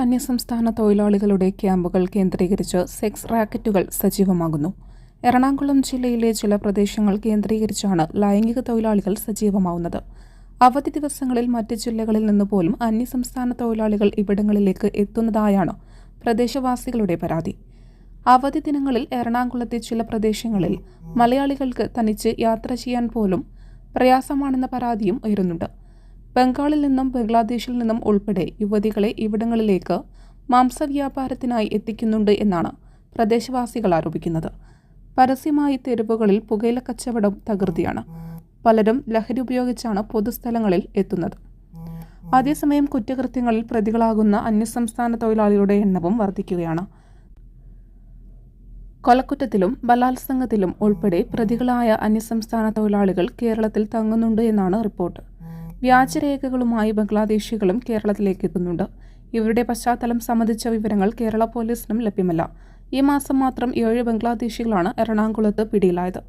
അന്യസംസ്ഥാന തൊഴിലാളികളുടെ ക്യാമ്പുകൾ കേന്ദ്രീകരിച്ച് സെക്സ് റാക്കറ്റുകൾ സജീവമാകുന്നു. എറണാകുളം ജില്ലയിലെ ചില പ്രദേശങ്ങൾ കേന്ദ്രീകരിച്ചാണ് ലൈംഗിക തൊഴിലാളികൾ സജീവമാവുന്നത്. അവധി ദിവസങ്ങളിൽ മറ്റ് ജില്ലകളിൽ നിന്ന് പോലും അന്യസംസ്ഥാന തൊഴിലാളികൾ ഇവിടങ്ങളിലേക്ക് എത്തുന്നതായാണ് പ്രദേശവാസികളുടെ പരാതി. അവധി ദിനങ്ങളിൽ എറണാകുളത്തെ ചില പ്രദേശങ്ങളിൽ മലയാളികൾക്ക് തനിച്ച് യാത്ര ചെയ്യാൻ പോലും പ്രയാസമാണെന്ന പരാതിയും ഉയരുന്നുണ്ട്. ബംഗാളിൽ നിന്നും ബംഗ്ലാദേശിൽ നിന്നും ഉൾപ്പെടെ യുവതികളെ ഇവിടങ്ങളിലേക്ക് മാംസവ്യാപാരത്തിനായി എത്തിക്കുന്നുണ്ട് എന്നാണ് പ്രദേശവാസികൾ ആരോപിക്കുന്നത്. പരസ്യമായി തെരുവുകളിൽ പുകയില കച്ചവടം തകൃതിയാണ്. പലരും ലഹരി ഉപയോഗിച്ചാണ് പൊതുസ്ഥലങ്ങളിൽ എത്തുന്നത്. അതേസമയം കുറ്റകൃത്യങ്ങളിൽ പ്രതികളാകുന്ന അന്യസംസ്ഥാന തൊഴിലാളികളുടെ എണ്ണവും വർദ്ധിക്കുകയാണ് കൊലക്കുറ്റത്തിലും ബലാത്സംഗത്തിലും ഉൾപ്പെടെ പ്രതികളായ അന്യസംസ്ഥാന തൊഴിലാളികൾ കേരളത്തിൽ തങ്ങുന്നുണ്ട് എന്നാണ് റിപ്പോർട്ട്. വ്യാജരേഖകളുമായി ബംഗ്ലാദേശികളും കേരളത്തിലേക്ക് എത്തുന്നുണ്ട് ഇവരുടെ പശ്ചാത്തലം സംബന്ധിച്ച വിവരങ്ങൾ കേരള പോലീസിനും ലഭ്യമല്ല. ഈ മാസം മാത്രം ഏഴ് ബംഗ്ലാദേശികളാണ് എറണാകുളത്ത് പിടിയിലായത്.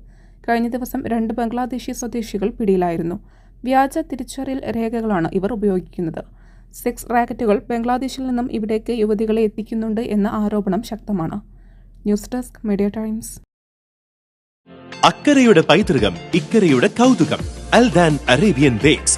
കഴിഞ്ഞ ദിവസം രണ്ട് ബംഗ്ലാദേശി സ്വദേശികൾ പിടിയിലായിരുന്നു. വ്യാജ തിരിച്ചറിയൽ രേഖകളാണ് ഇവർ ഉപയോഗിക്കുന്നത്. സെക്സ് റാക്കറ്റുകൾ ബംഗ്ലാദേശിൽ നിന്നും ഇവിടേക്ക് യുവതികളെ എത്തിക്കുന്നുണ്ട് എന്ന ആരോപണം ശക്തമാണ്. News desk media times. അക്കരയുടെ പൈതൃകം ഇക്കരയുടെ കൗതുകം അൽദാൻ അറേബ്യൻ ബേക്സ്.